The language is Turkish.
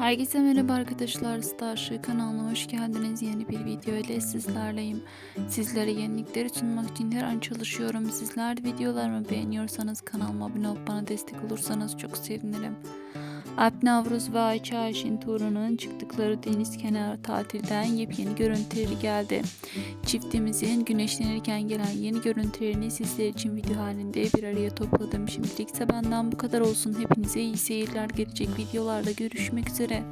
Herkese merhaba arkadaşlar Starship kanalına hoş geldiniz. Yeni bir video ile sizlerleyim. Sizlere yenilikleri sunmak için her an çalışıyorum. Sizler de videolarımı beğeniyorsanız kanalıma abone olup bana destek olursanız çok sevinirim. Alp Navruz ve Ayça Ayşin Turan'ın çıktıkları deniz kenarı tatilden yepyeni görüntüleri geldi. Çiftimizin güneşlenirken gelen yeni görüntülerini sizler için video halinde bir araya topladım. Şimdilik ise benden bu kadar olsun. Hepinize iyi seyirler gelecek videolarda görüşmek üzere.